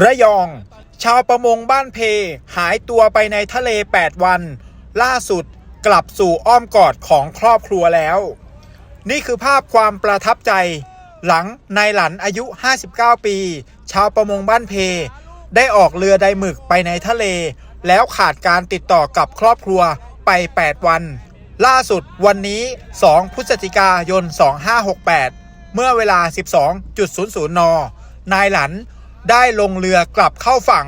ระยอง ชาวประมงบ้านเพ หายตัวไปในทะเล 8 วัน ล่าสุดกลับสู่อ้อมกอดของครอบครัวแล้ว นี่คือภาพความประทับใจ หลังนายหลันอายุ 59 ปี ชาวประมงบ้านเพ ได้ออกเรือไดหมึกไปในทะเล แล้วขาดการติดต่อกับครอบครัวไป 8 วัน ล่าสุดวันนี้ 2 พฤศจิกายน 2568 เมื่อเวลา 12.00 น นายหลัน ได้ลงเรือกลับเข้าฝั่ง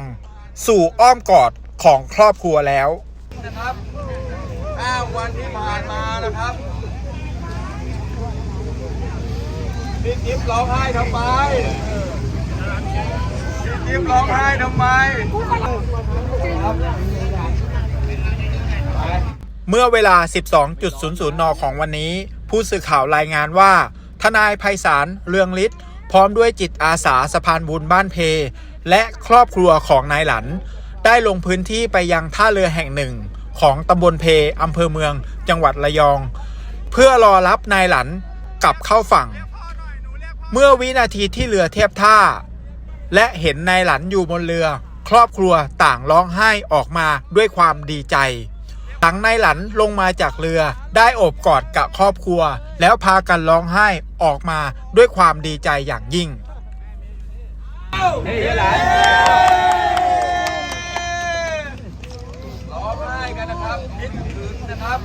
สู่อ้อมกอดของครอบครัวแล้วนะครับห้าวันที่ผ่านมานะครับพี่จิ๊บร้องไห้ทำไมพี่จิ๊บร้องไห้ทำไม เมื่อเวลา 12.00 น ของวันนี้ ผู้สื่อข่าวรายงานว่า ทนายไพศาลเรืองฤทธิ์พ ร้อมด้วยจิตอาสาสะพานบุญบ้านเพ และครอบครัวของนายหลัน ได้ลงพื้นที่ไปยังท่าเรือแห่งหนึ่ง ของตำบลเพอำเภอเมืองจังหวัดระยอง เพื่อรอรับนายหลันกลับเข้าฝั่ง เมื่อวินาทีที่เรือเทียบท่า และเห็นนายหลันอยู่บนเรือ ครอบครัวต่างร้องไห้ออกมาด้วยความดีใจ หลังนายหลันลงมาจากเรือ ได้โอบกอดกับครอบครัว แล้วพากันร้องไห้ออกมาด้วยความดีใจอย่างยิ่งร้องไห้กันนะครับคิดถึงนะครับ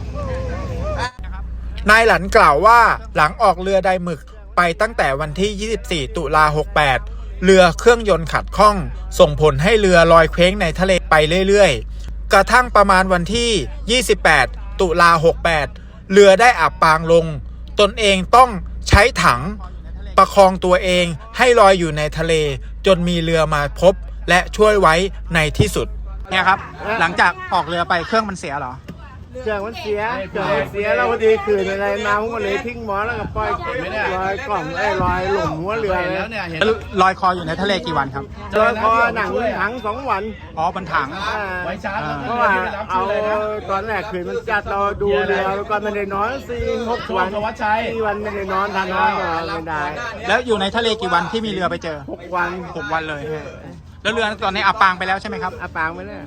นายหลันกล่าวว่าหลังออกเรือไดหมึกไปตั้งแต่วันที่ 24 ตุลา 68 เรือเครื่องยนต์ขัดข้อง ส่งผลให้เรือลอยเคว้งในทะเลไปเรื่อยๆ กระทั่งประมาณวันที่ 28 ตุลา 68 เรือได้อับปางลง ตนเองต้องใช้ถังประคองตัวเองให้ลอยอยู่ในทะเล จนมีเรือมาพบและช่วยไว้ในที่สุด เนี่ยครับ หลังจากออกเรือไปเครื่องมันเสียเหรอ เชืองมันเสียเชืองมันเสียแล้วพอดีคืนอะไรมาผมก็เลยทิ้งหมอแล้วก็ปล่อยลอยกล่องไอ้ลอยหล่มหัวเรือเลยลอยคออยู่ในทะเลกี่วันครับลอยคอหนังถังสองวันอ๋อบนถังไว้ชาร์จแล้วเพราะว่าเอาตอนแรกคืนมันจัดเราดูเรือแล้วก็ไม่ได้นอนสี่หกวันธวัชชัยสี่วันไม่ได้นอนทานนอนไม่ได้ แล้วอยู่ในทะเลกี่วันที่มีเรือไปเจอหกวันหกวันเลย แล้วเรือตอนนี้อับปางไปแล้วใช่ไหมครับ อาปางไปเลย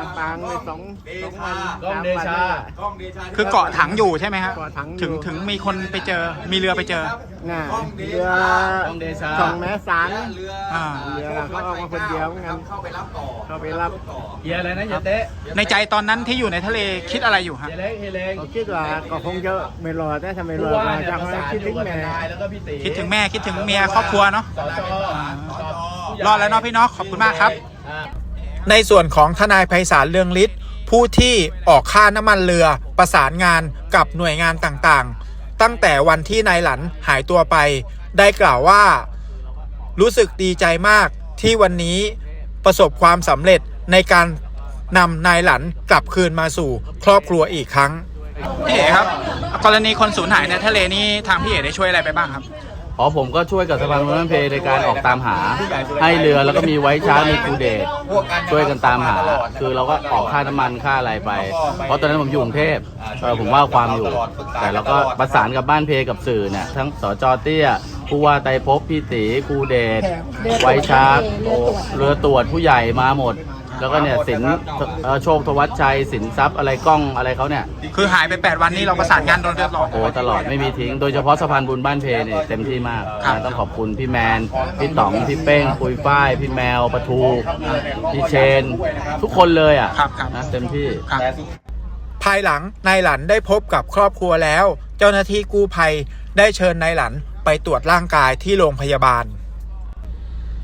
อาปางไปสองสองวันกล้องสามเดวันชานั่นแหละกล้องเดชาคือเกาะถังอยู่ใช่ไหมครับ เกาะถังอยู่ ถึงถึงมีคนไปเจอ มีเรือไปเจอ น่ะเรือต้องเดชา สองแม่สารเรืออ่า เรือเขาออกมาคนเดียวเหมือนกันเข้าไปรับต่อเขาไปรับเฮียอะไรนะเฮียเต๊ะในใจตอนนั้นที่อยู่ในทะเลคิดอะไรอยู่ฮะ เฮียเล็กเฮียเล็กก็คิดว่าก็คงจะไม่รอดแต่ถ้าไม่รผู้อดว่ามาเนี่ยจากประสานคิดอถึยู่งกับทแม่นายแล้วก็พี่ตีคิดถึงแม่คิดถึงเมียครอบครัวเนาะ สจ รอดแล้วเนาะพี่เนาะขอบคุณมากครับอ่าในส่วนของทนายไพศาลเรืองฤทธิ์ผู้ที่ออกค่าน้ำมันเรือประสานงานกับหน่วยงานต่างๆ ตั้งแต่วันที่นายหลันหายตัวไป ได้กล่าวว่า รู้สึกดีใจมากที่วันนี้ประสบความสำเร็จในการนำนายหลันกลับคืนมาสู่ครอบครัวอีกครั้ง พี่เอ๋ครับ กรณีคนสูญหายในทะเลนี่ทางพี่เอ๋ได้ช่วยอะไรไปบ้างครับ อ๋อผมก็ช่วยกับสะพานบุญเพในการออกตามหา ให้เรือแล้วก็มีไว้ช้ามีครูเดชช่วยกันตามหา คือเราก็ออกค่าน้ำมันค่าอะไรไป เพราะตอนนั้นผมอยู่กรุงเทพเออผมว่าความอยู่ แต่เราก็ประสานกับบ้านเพกับสื่อเนี่ยทั้งสจเตี้ยผู้ว่าไตรภพพี่ตีครูเดชไว้ช้าเรือตรวจผู้ใหญ่มาหมด แล้วก็เนี่ยสินเอ่อโชคทวัชชัยสินทรัพย์อะไรกล้องอะไรเขาเนี่ยคือหายไป 8 วันนี้เราประสานงานโดยตลอด โอ้ตลอดไม่มีทิ้ง โดยเฉพาะสะพานบุญบ้านเพเนี่ยเต็มที่มากครับ นะต้องขอบคุณพี่แมน พี่ต๋อง พี่เป้งปุยฝ้าย พี่แมวปะทูพี่เชน ทุกคนเลยอะครับครับนะเต็มที่ ครับ ภายหลังนายหลันได้พบกับครอบครัวแล้ว เจ้าหน้าที่กู้ภัยได้เชิญนายหลันไปตรวจร่างกายที่โรงพยาบาล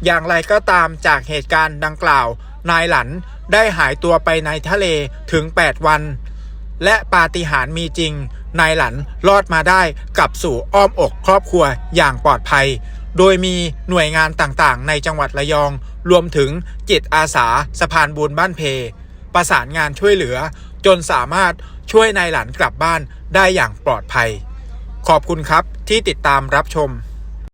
อย่างไรก็ตามจากเหตุการณ์ดังกล่าว นายหลันได้หายตัวไปในทะเลถึง 8 วัน และปาฏิหาริย์มีจริง นายหลันรอดมาได้กลับสู่อ้อมอกครอบครัวอย่างปลอดภัย โดยมีหน่วยงานต่างๆ ในจังหวัดระยอง รวมถึงจิตอาสาสะพานบุญบ้านเพ ประสานงานช่วยเหลือ จนสามารถช่วยนายหลันกลับบ้านได้อย่างปลอดภัย ขอบคุณครับที่ติดตามรับชม